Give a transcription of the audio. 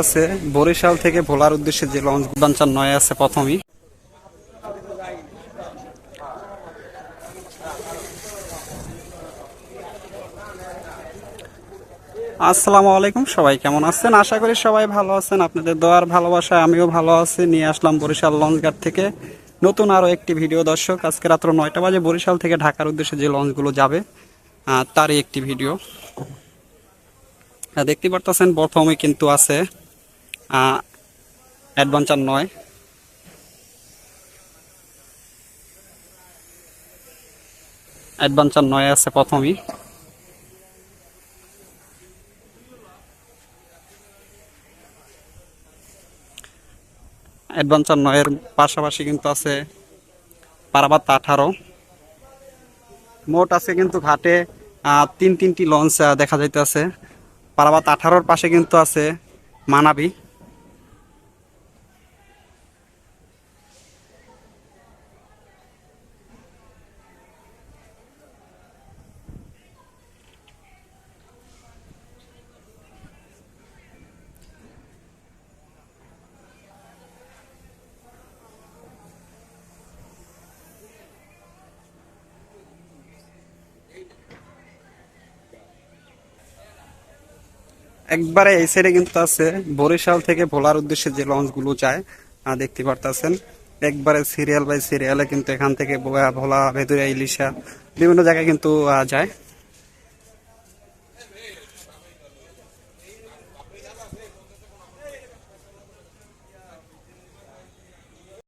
আছে বরিশাল থেকে ভোলার উদ্দেশ্যে যে লঞ্চ বাঞ্চার নয় আছে প্রথমেই। আসসালামু আলাইকুম, সবাই কেমন আছেন? আশা করি সবাই ভালো আছেন। আপনাদের দোয়ার ভালোবাসায় আমিও ভালো আছি। নিয়ে আসলাম বরিশাল লঞ্চঘাট থেকে নতুন আরও একটি ভিডিও। দর্শক, আজকে রাত্র নয়টা বাজে বরিশাল থেকে ঢাকার উদ্দেশ্যে যে লঞ্চগুলো যাবে তারই একটি ভিডিও। দেখতে পারতেছেন, প্রথমে কিন্তু আছে অ্যাডভেঞ্চার নয়। অ্যাডভেঞ্চার নয় আছে প্রথমেই। অ্যাডভেঞ্চার নয়ের পাশাপাশি কিন্তু আছে পারাবাত আঠারো। মোট আছে কিন্তু ঘাটে তিন তিনটি লঞ্চ দেখা যাইতেছে। পারাবাত আঠারোর পাশে কিন্তু আছে মানাবি। একবারে এই সাইডে কিন্তু আছে। বরিশাল থেকে ভোলার উদ্দেশ্যে যে লঞ্চগুলো যায় দেখতে পারতেছেন। একবারে সিরিয়াল বাই সিরিয়ালে কিন্তু এখান থেকে ভোলা ভেদুরিয়া, ইলিশা বিভিন্ন জায়গায় কিন্তু যায়।